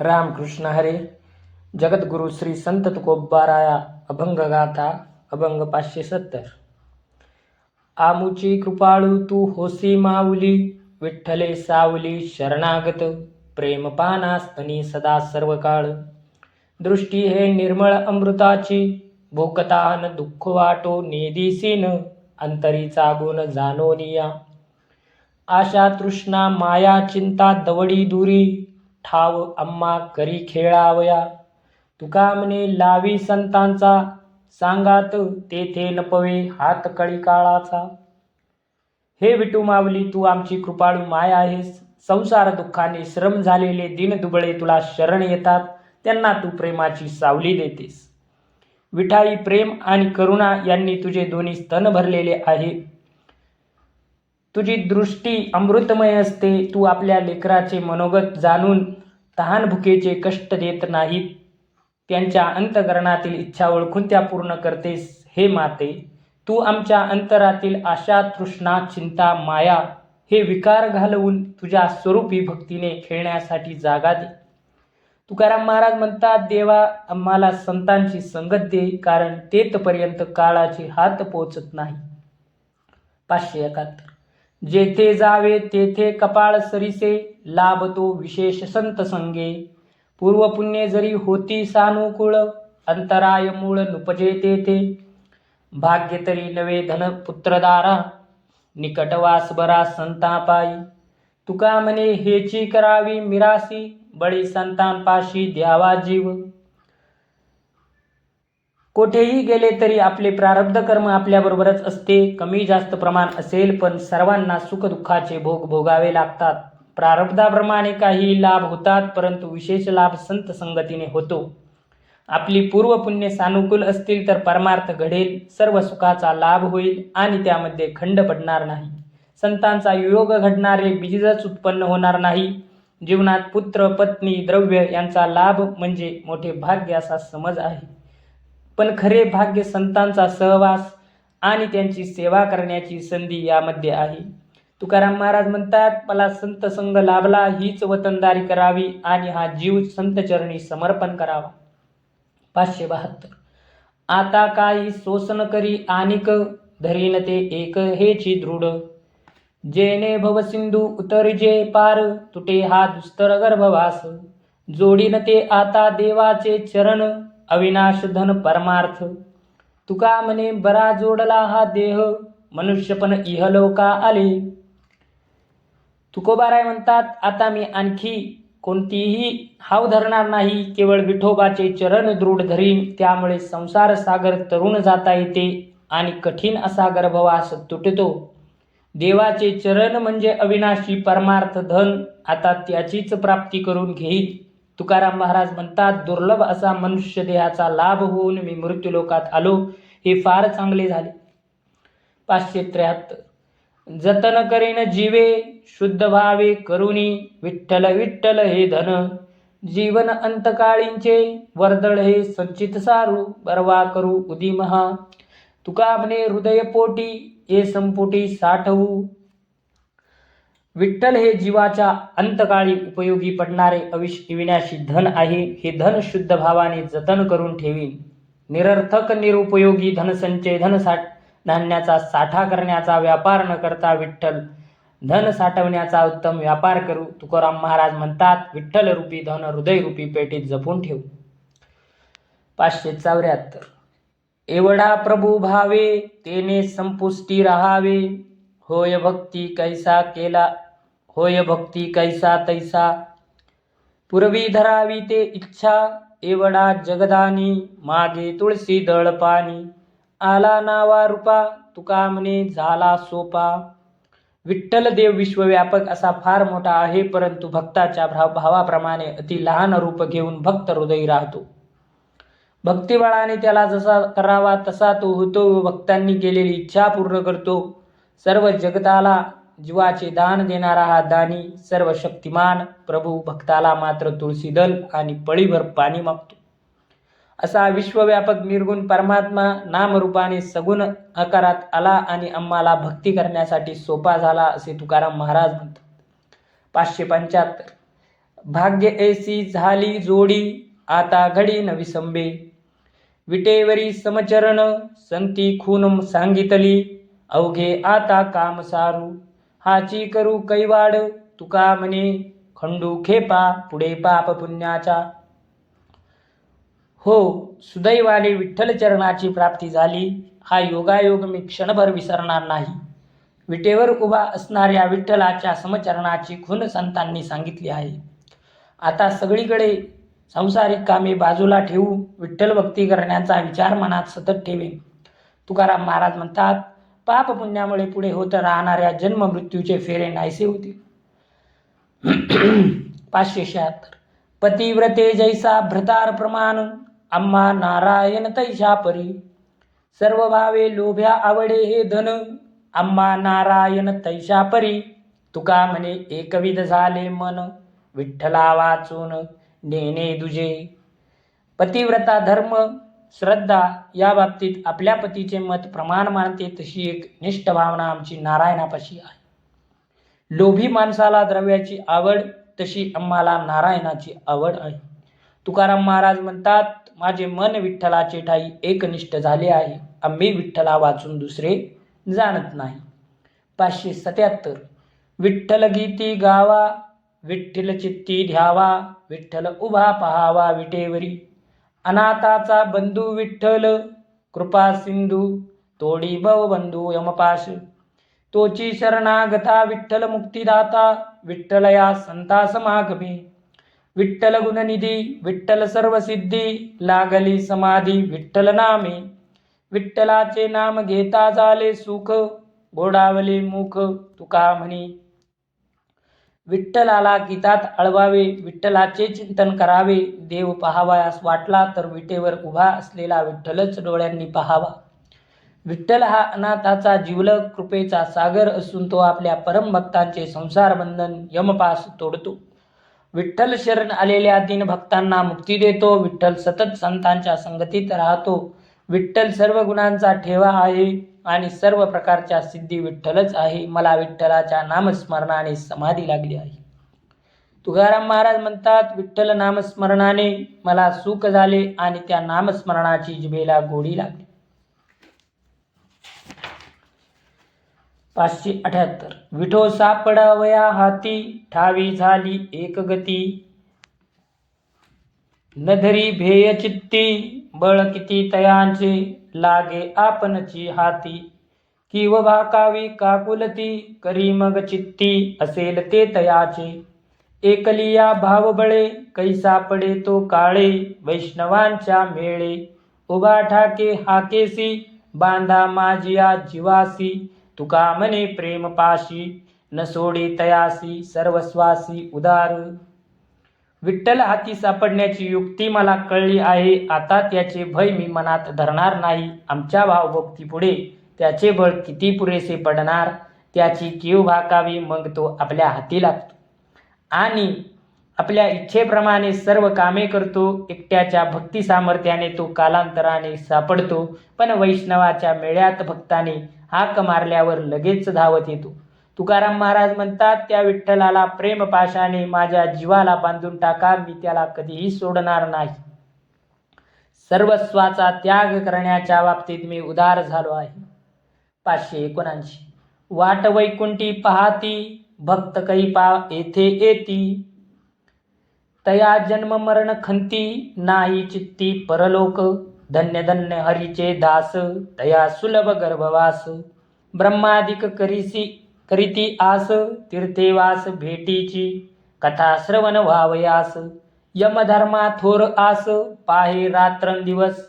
रामकृष्ण हरे। जगद्गुरु श्री संत तुकोबाराया अभंग गाथा अभंग पाचशे सत्तर। आमुची कृपाळू तू होसी माऊली विठ्ठले सावली शरणागत प्रेम पानास्तनी सदा सर्व काळ दृष्टी हे निर्मळ अमृताची भोकतान दुःख वाटो नेदिसीन अंतरीचा गुण जाणोनिया आशा तृष्णा माया चिंता दवडी दुरी ठाव अम्मा करी खेळावया. तुका म्हणे लावी संतांचा. सांगात तेथे नपवे हात कळी काळाचा हे विटू मावली तू आमची कृपाळू माय आहेस. संसार दुःखाने श्रम झालेले दिन दुबळे तुला शरण येतात. त्यांना तू प्रेमाची सावली देतेस. विठाई प्रेम आणि करुणा यांनी तुझे दोन्ही स्तन भरलेले आहे. तुझी दृष्टी अमृतमय असते. तू आपल्या लेकराचे मनोगत जाणून तहान भुकेचे कष्ट देत नाहीत. त्यांच्या अंतकरणातील इच्छा ओळखून त्या पूर्ण करतेस हे माते. तू आमच्या अंतरातील आशा तृष्णा चिंता माया हे विकार घालवून तुझ्या स्वरूपी भक्तीने खेळण्यासाठी जागा दे. तुकाराम महाराज म्हणतात देवा आम्हाला संतांची संगत दे कारण तेथपर्यंत काळाचे हात पोचत नाही. पाचशे एकाहत्तर. जेथे जावे तेथे कपाळ सरिसे लाभतो विशेष संत संगे. पूर्वपुण्ये जरी होती सानुकूळ अंतराय मूळ नुपजे तेथे. भाग्य तरी नवे धन पुत्रदारा निकटवास बरा संतापाई तुका म्हणे हेची करावी मिरासी बळी संतांपाशी द्यावा जीव. कोठेही गेले तरी आपले प्रारब्ध कर्म आपल्याबरोबरच असते. कमी जास्त प्रमाण असेल पण सर्वांना सुखदुःखाचे भोग भोगावे लागतात. प्रारब्धाप्रमाणे काही लाभ होतात परंतु विशेष लाभ संत संगतीने होतो. आपली पूर्व पुण्य सानुकूल असतील तर परमार्थ घडेल. सर्व सुखाचा लाभ होईल आणि त्यामध्ये खंड पडणार नाही. संतांचा योग घडणारे बीजच उत्पन्न होणार नाही. जीवनात पुत्र पत्नी द्रव्य यांचा लाभ म्हणजे मोठे भाग्य असा समज आहे. पण खरे भाग्य संतांचा सहवास आणि त्यांची सेवा करण्याची संधी यामध्ये आहे. तुकाराम महाराज म्हणतात मला संत संघ लाभला हीच वतनदारी करावी आणि हा जीव संतचरणी समर्पण करावा. पाचशे बहात्तर. आता काही शोषण करी आणिक धरीन ते एक हेची दृढ. जेने भवसिंधू उतरजे पार तुटे हा दुस्तर गर्भवास. जोडीन ते आता देवाचे चरण अविनाश धन परमार्थ. तुका म्हणे बरा जोडला हा देह मनुष्यपण इहलोका आले. तुकोबाराय म्हणतात आता मी आणखी कोणतीही हाव धरणार नाही केवळ विठोबाचे चरण दृढ धरीन त्यामुळे संसार सागर तरुण जाता येते आणि कठीण असा गर्भवास तुटतो. देवाचे चरण म्हणजे अविनाशी परमार्थ धन आता त्याचीच प्राप्ती करून घेईल तुकाराम महाराज म्हणतात दुर्लभ असा मनुष्य देहाचा लाभ होऊन मी मृत्यूलोकात आलो हे फार चांगले झाले. पाचशे त्र्याहत्तर. जतन करीन जीवे शुद्ध भावे करुणी विठ्ठल विठ्ठल हे धन. जीवन अंतकाळींचे वर्दळ हे संचित सारू बरवा करू उदिमहा. तुका म्हणे हृदय पोटी हे संपुटी साठवू. विठ्ठल हे जीवाच्या अंतकाळी उपयोगी पडणारे अविश धन आहे. हे धन शुद्ध भावाने जतन करून ठेवी निरर्थक निरुपयोगी धनसंचय धनसाठ धान्याचा साठा करण्याचा व्यापार न करता विठ्ठल धन साठवण्याचा उत्तम व्यापार करू. तुकाराम महाराज म्हणतात विठ्ठल रूपी धन हृदय रूपी पेटीत जपून ठेवू. पाचशे चौऱ्याहत्तर. एवढा प्रभू भावे तेने संपुष्टी राहावे. होय भक्ती कैसा केला होय भक्ती कैसा तैसा। पूर्वी धरावी ते इच्छा एवढा जगदानी मागे तुळशी दळपानी आला नावा रूपा तुका म्हणे झाला सोपा. विठ्ठल देव विश्वव्यापक असा फार मोठा आहे परंतु भक्ताच्या भाव भावाप्रमाणे अति लहान रूप घेऊन भक्त हृदयी राहतो. भक्तिबळाने त्याला जसा करावा तसा तो होतो व भक्तांनी केलेली इच्छा पूर्ण करतो. सर्व जगताला जीवाचे दान देणारा हा दानी सर्व शक्तिमान प्रभू भक्ताला मात्र तुळशीदल आणि पळीभर पाणी मागतो. असा विश्वव्यापक निर्गुण परमात्मा नामरूपाने सगुण आकारात आला आणि आम्हाला भक्ती करण्यासाठी सोपा झाला असे तुकाराम महाराज म्हणतात. पाचशे पंच्याहत्तर. भाग्य ऐसी झाली जोडी आता घडी नवी संबे. विटेवरी समचरण संती खून सांगितली अवघे आता काम सारू. हाची करू कैवाड तुका म्हणे खंडू खेपा पुढे पाप पुण्याचा. हो सुदैवाने विठ्ठल चरणाची प्राप्ती झाली. हा योगायोग मी क्षणभर विसरणार नाही. विटेवर उभा असणाऱ्या विठ्ठलाच्या समचरणाची खून संतांनी सांगितली आहे. आता सगळीकडे संसारिक कामे बाजूला ठेवू विठ्ठल भक्ती करण्याचा विचार मनात सतत ठेवे तुकाराम महाराज म्हणतात पापपुण्यामुळे पुढे होत राहणाऱ्या जन्म मृत्यूचे फेरे नाहीसे होतील पाचशे शहात्तर. पतिव्रते जैसा भ्रतार प्रमाण अम्मा नारायण तैशा परी. सर्व भावे लोभ्या आवडे हे धन अम्मा नारायण तैशा परी. तुका म्हणे एकविध झाले मन विठ्ठला वाचून नेणे दुजे. पतिव्रता धर्म श्रद्धा या बाबतीत आपल्या पतीचे मत प्रमाण मानते तशी एक निष्ठ भावना आमची नारायणापाशी आहे. लोभी माणसाला द्रव्याची आवड तशी आम्हाला नारायणाची आवड आहे. तुकाराम महाराज म्हणतात माझे मन विठ्ठलाचे ठाई एकनिष्ठ झाले आहे. आम्ही विठ्ठला वाचून दुसरे जाणत नाही. पाचशे सत्याहत्तर. विठ्ठल गीती गावा विठ्ठल चित्ती ध्यावा विठ्ठल उभा पहावा विटेवरी. अनाथाचा बंधू विठ्ठल कृपा सिंधू तोडी भव बंधू यमपाश. तोची शरणागता विठ्ठल मुक्तिदाता विठ्ठल या संता समागमी विठ्ठल गुणनिधी विठ्ठल सर्वसिद्धी लागली समाधी विठ्ठल नामे. विठ्ठलाचे नाम घेता झाले सुख गोडावले मुख तुका म्हणी. विठ्ठलाला गीतात अळवावे विठ्ठलाचे चिंतन करावे देव पहावयास वाटला तर विटेवर उभा असलेला विठ्ठलच डोळ्यांनी पहावा. विठ्ठल हा अनाथाचा जीवलक कृपेचा सागर असून तो आपल्या परमभक्तांचे संसार बंधन यमपास तोडतो. विठ्ठल शरण आलेल्या दिन भक्तांना मुक्ती देतो विठ्ठल सतत संतांच्या संगतीत राहतो. विठ्ठल सर्व गुणांचा ठेवा आहे. आणि सर्व प्रकारच्या सिद्धी विठ्ठलच आहे. मला विठ्ठलाच्या नामस्मरणाने समाधी लागली आहे. तुकाराम महाराज म्हणतात विठ्ठल नामस्मरणाने मला सुख झाले आणि त्या नामस्मरणाची जिभेला गोडी लागली. पाचशे अठ्याहत्तर. विठो सापडावया हाती ठावी झाली एक गती. नधरी भेय चित्ती बळ किती तयांचे. लागे आपणची हाती. किव भाकावी काकुलती करी मग चित्ती असेल ते तयाचे. एकलिया भावबळे कैसा पडे तो काळे वैष्णवांच्या मेळे. उभा ठाके हाकेसी बांधा माझिया जीवासी. तुका मने प्रेम पाशी न सोडे तयासी सर्वस्वासी उदार. विठ्ठल हाती सापडण्याची युक्ती मला कळली आहे. आता त्याचे भय मी मनात धरणार नाही. आमच्या भावभक्तीपुढे त्याचे बळ किती पुरेसे पडणार? त्याची कीव भाकावी मग तो आपल्या हाती लागतो. आणि आपल्या इच्छेप्रमाणे सर्व कामे करतो. एकट्याच्या भक्ती सामर्थ्याने तो कालांतराने सापडतो. पण वैष्णवाच्या मेळ्यात भक्ताने हाक मारल्यावर लगेच धावत येतो. तुकाराम महाराज म्हणतात त्या विठ्ठलाला प्रेमपाशाने माझ्या जीवाला बांधून टाका मी त्याला कधीही सोडणार नाही. सर्वस्वाचा त्याग करण्याच्या बाबतीत मी उदार झालो आहे. पाचशे एकोणऐंशी. वाट वैकुंठी पाहती भक्त कैपा येथे येती. तया जन्म मरण खंती नाही चित्ती परलोक. धन्य धन्य हरीचे दास तया सुलभ गर्भवास. ब्रह्मादिक करीसी करीती आस तीर्थेवास भेटीची कथा श्रवण व्हावयास यमधर्मा थोर आस पाहे रात्रंदिवस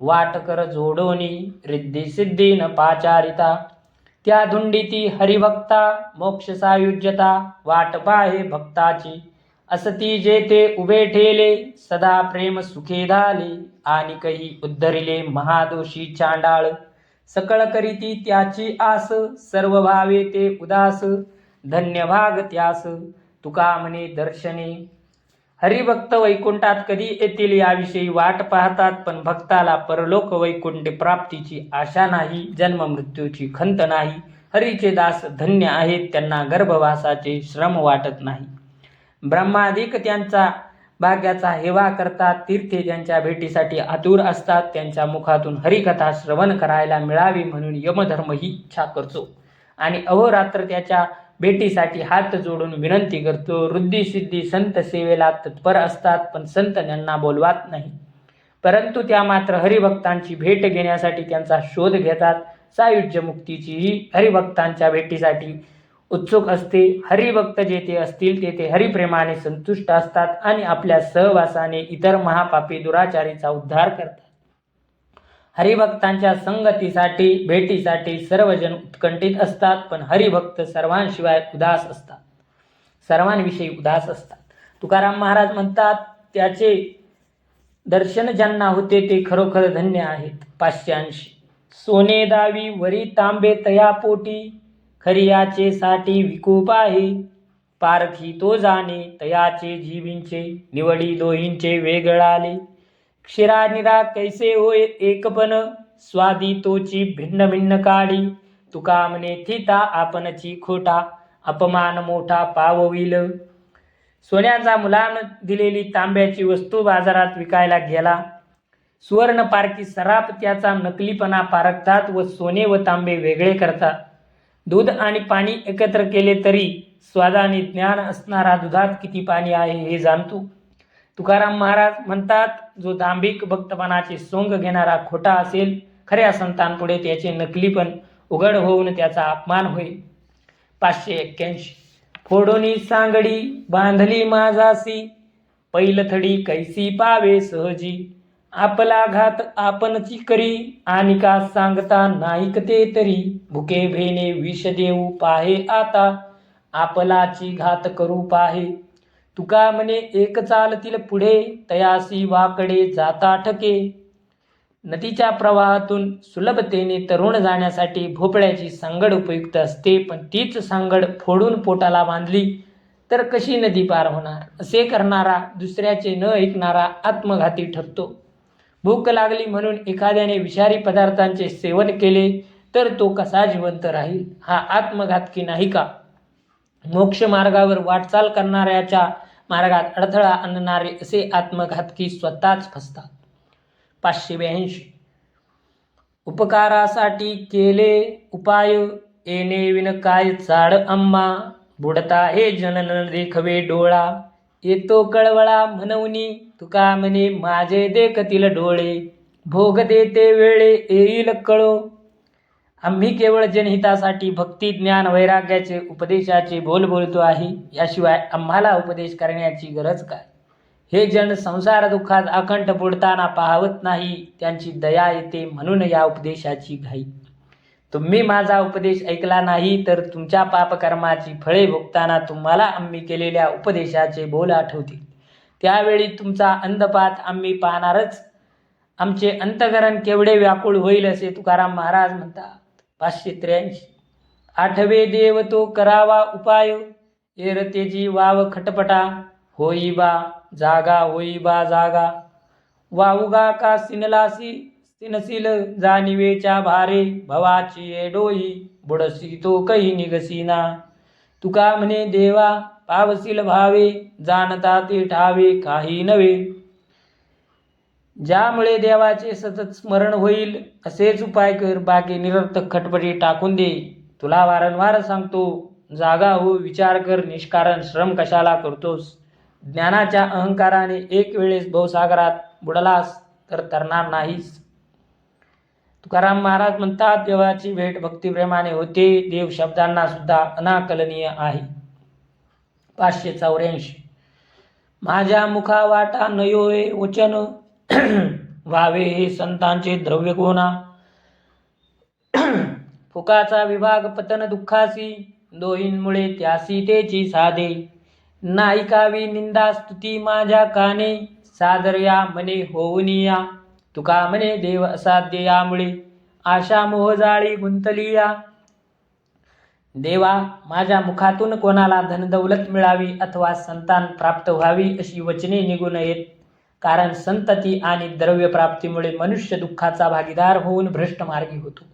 वाट कर जोडोनी रिद्धी सिद्धी न पाचारिता त्या धुंडीती हरिभक्ता मोक्ष सायुज्यता वाट पाहे भक्ताची असती जेते उभे ठेले सदा प्रेम सुखे धाले आणि कही उद्धरिले महादोषी चांडाळ. सकळ करीती त्याची आस सर्व भावे ते उदास धन्य भाग त्यास तुका म्हणे दर्शने. हरिभक्त वैकुंठात कधी येतील याविषयी वाट पाहतात पण भक्ताला परलोक वैकुंठ प्राप्तीची आशा नाही जन्म मृत्यूची खंत नाही. हरीचे दास धन्य आहेत त्यांना गर्भवासाचे श्रम वाटत नाही. ब्रह्माधिक त्यांचा भाग्याचा हेवा करतात. तीर्थे त्यांच्या भेटीसाठी आतुर असतात त्यांच्या मुखातून हरिकथा श्रवण करायला मिळावी म्हणून यमधर्म ही इच्छा करतो. आणि अहोरात्र त्याच्या भेटीसाठी हात जोडून विनंती करतो. वृद्धी सिद्धी संत सेवेला तत्पर असतात पण संत त्यांना बोलवात नाही. परंतु त्या मात्र हरिभक्तांची भेट घेण्यासाठी त्यांचा शोध घेतात. सायुज्य मुक्तीचीही हरिभक्तांच्या भेटीसाठी उत्सुक असते हरिभक्त जेथे असतील तेथे हरिप्रेमाने संतुष्ट असतात आणि आपल्या सहवासाने इतर महापापी दुराचारीचा उद्धार करतात. हरिभक्तांच्या संगतीसाठी भेटीसाठी सर्वजण उत्कंठित असतात पण हरिभक्त सर्वांशिवाय उदास असतात. सर्वांविषयी उदास असतात. तुकाराम महाराज म्हणतात त्याचे दर्शन ज्यांना होते ते खरोखर धन्य आहेत. पाचशे सोने दावी वरी तांबे तया पोटी खरियाचे साठी विकूप आहे पारखी तो जाणे तयाचे जीवींचे निवडी दोहींचे वेगळाले. क्षीरा निरा कैसे होय एकपण स्वादी तोची भिन्न भिन्न काळी तुका म्हणे थिता आपणची खोटा अपमान मोठा पावविल. सोन्याचा मुलान दिलेली तांब्याची वस्तू बाजारात विकायला गेला. सुवर्ण पारखी सराप त्याचा नकलीपणा पारखतात व सोने व तांबे वेगळे करतात. दूध आणि पाणी एकत्र केले तरी स्वादाने ज्ञान असणारा दुधात किती पाणी आहे हे जाणतो. तुकाराम महाराज म्हणतात जो दांभिक भक्तपणाचे सोंग घेणारा खोटा असेल खऱ्या संतांपुढे त्याचे नकलीपण उघड होऊन त्याचा अपमान होईल. पाचशे एक्क्याऐंशी. फोडोनी सांगडी बांधली माझासी पैलथडी कैसी पावे सहजी. आपला घात आपणची करी. आणि का सांगता नाईक ते तरी. भुके भेने विष देऊ पाहे आता. आपलाची घात करू पाहे. तुका म्हणे एक चालतील पुढे. तयासी वाकडे जाता ठके. नदीच्या प्रवाहातून सुलभतेने तरुण जाण्यासाठी भोपळ्याची सांगड उपयुक्त असते. पण तीच सांगड फोडून पोटाला बांधली तर कशी नदी पार होणार? असे करणारा दुसऱ्याचे न ऐकणारा आत्मघाती ठरतो. भूक लागली म्हणून एखाद्याने विषारी पदार्थांचे सेवन केले तर तो कसा जिवंत राहील? हा आत्मघातकी नाही का? मोक्ष मार्गावर वाटचाल करणाऱ्याच्या मार्गात अडथळा आणणारे असे आत्मघातकी स्वतःच फसतात. पाचशे ब्याऐंशी. उपकारासाठी केले उपाय येणे विन काय चाड अम्मा बुडता हे जनन देखवे डोळा. येतो कळवळा म्हणवनी तुका म्हणे माझे देखतील डोळे. भोग देते वेळे येईल कळो. आम्ही केवळ जनहितासाठी भक्ती ज्ञान वैराग्याचे उपदेशाचे बोल बोलतो आहे. याशिवाय आम्हाला उपदेश करण्याची गरज काय? हे जन संसार दुःखात अखंड बुडताना पाहवत नाही. त्यांची दया येते म्हणून या उपदेशाची घाई. तुम्ही माझा उपदेश ऐकला नाही तर तुमच्या पापकर्माची फळे भोगताना तुम्हाला आम्ही केलेल्या उपदेशाचे बोल आठवतील. त्यावेळी तुमचा अंधपात आम्ही पाहणारच. आमचे अंतकरण केवढे व्याकुळ होईल असे तुकाराम महाराज म्हणतात. पाचशे त्र्याऐंशी. आठवे देव तो करावा उपाय. एरतेजी वाव खटपटा. होई बा जागा होई बा जागा. वाऊगा का सिनलासी? सिनसील जाणिवेच्या भारे भवाची ये डोई बुडसी तो कही निगसीना तुका म्हणे देवा पावसील भावे जाणता ते ठावे काही नव्हे. ज्यामुळे देवाचे सतत स्मरण होईल असेच उपाय कर बाकी निरर्थक खटपटी टाकून दे. तुला वारंवार सांगतो जागा हो विचार कर निष्कारण श्रम कशाला करतोस? ज्ञानाच्या अहंकाराने एक वेळेस भवसागरात बुडलास तर तरणार नाहीस. तुकाराम महाराज म्हणतात देवाची भेट भक्तिप्रेमाने होते देव शब्दांना सुद्धा अनाकलनीय आहे. पाचशे चौऱ्याऐंशी. माझ्या मुखा वाटा नयोय वचन व्हावे हे संतांचे द्रव्य कोणा? फुकाचा विभाग पतन दुःखासी दोहींमुळे त्यासी तेची साधे. नायिकावी निंदा स्तुती माझ्या काने सादर मने होऊनिया. तुका म्हणे देव असाध्य यामुळे आशा मोहजाळी गुंतली या देवा माझ्या मुखातून कोणाला धनदौलत मिळावी अथवा संतान प्राप्त व्हावी अशी वचने निघू नयेत. कारण संतती आणि द्रव्य प्राप्तीमुळे मनुष्य दुःखाचा भागीदार होऊन भ्रष्ट मार्गी होतो.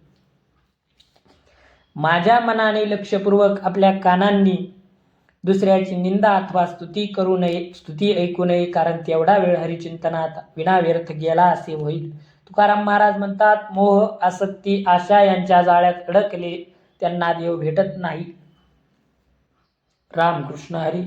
माझ्या मनाने लक्षपूर्वक आपल्या कानांनी दुसऱ्याची निंदा अथवा स्तुती करू नये स्तुती ऐकू नये कारण तेवढा वेळ हरिचिंतनात विनाव्यर्थ गेला असे होईल. तुकाराम महाराज म्हणतात मोह आसक्ती आशा यांच्या जाळ्यात अडकले त्यांना देव भेटत नाही. रामकृष्ण हरी.